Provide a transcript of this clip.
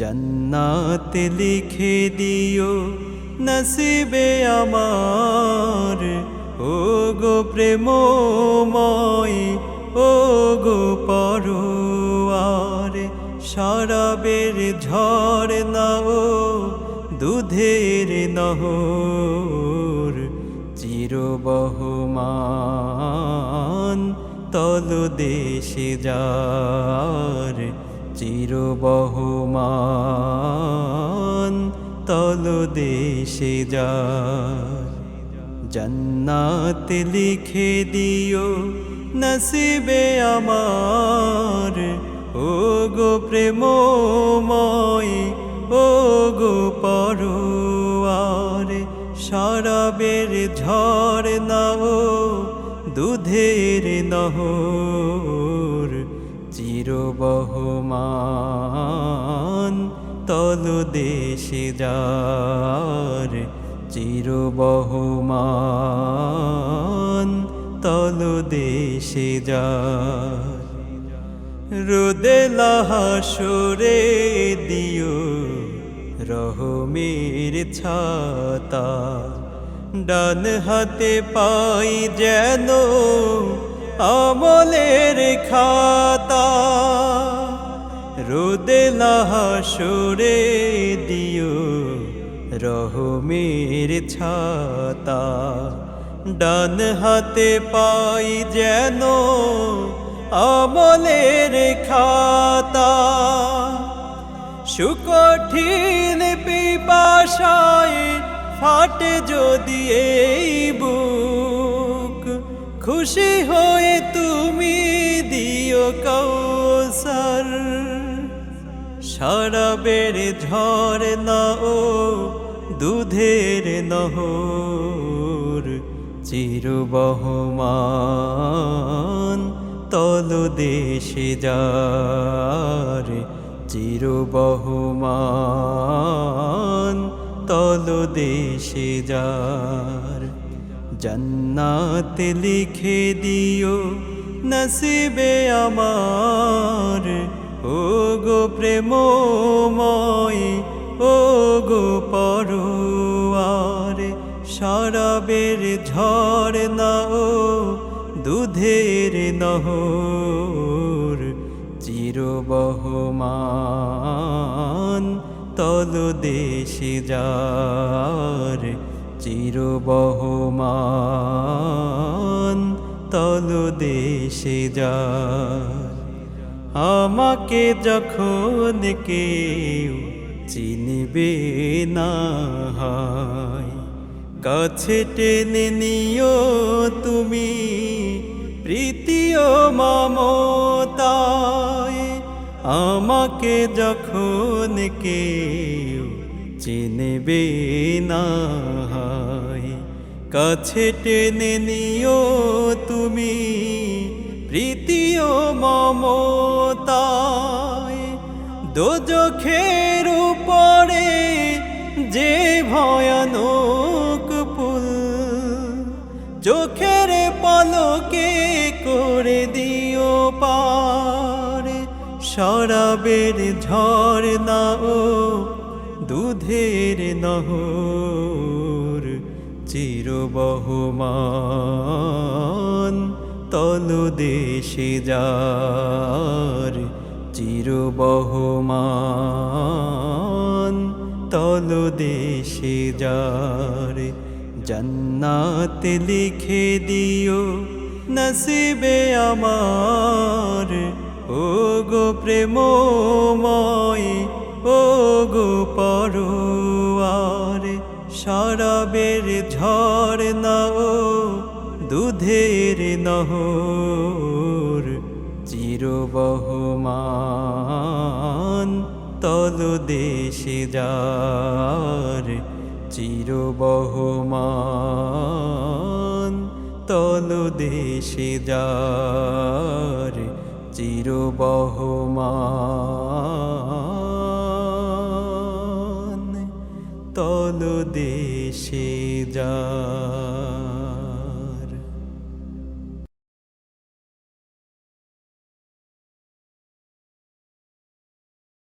জন্নাত লিখে দিও নসিবে আমার। ও গো প্রেমময় ও গো পরোয়ার শরাবের ঝড় না ও দুধের নহর, চিরবহমান তল দেশে যার। চিরবহমান তল দেশে যার জন্নাত লিখে দিও নসিবে আমার। ও গো প্রেমময় ও গো পরোয়ার, শরাবের ঝড় না ও দুধের নহর। চিরবহমান তল দেশে যার চিরবহমান তল দেশে যার। রোদে লাহাসরে দিও রহমের ছাতা, ডান হাতে পাই যেন আমলের খাতা, রোদে সুরে দিও রহমের ছাতা। ডান হাতে পাই যেন আমলের খাতা, সুকঠিন পিপাসায় ফাটে যদি এই বুক। খুশি দিও কৌসর শরাবের ঝড় না ও দুধের নহর। চিরবহমান তল দেশে যার। চিরবহমান তল দেশে যার। জন্নাত লিখে দিও নসিবে আমার। ও গো প্রেমময় ও গো পরোয়ার, শরাবের ঝড় না দুধের নহর। চিরবহমান তল দেশে যার। চিরবহমান তল দেশে যার। আমাকে যখন কেউ চিনবে না হয়, কাছে টেনে নিও তুমি প্রীতিও মমতায়। আমাকে যখন কেউ চিনবে না হয় কাছে টেনে নিও তুমি প্রীতিও মমতায়। দোজখের উপরে যে ভয়ানক পুল চোখের পলকে করে দিও পার। শরাবের ঝড় না ও দুধের নহর চিরবহমান তল দেশে যার চিরবহমান তল দেশে যার জন্নাত লিখে দিও নসিবে আমার। ও গো প্রেমময় ও গো পরোয়ার শরাবের ঝড় না ও দুধের নহর চিরবহমান তল দেশে যার চিরবহমান তল দেশে যার চিরবহমান তল দেশে যা।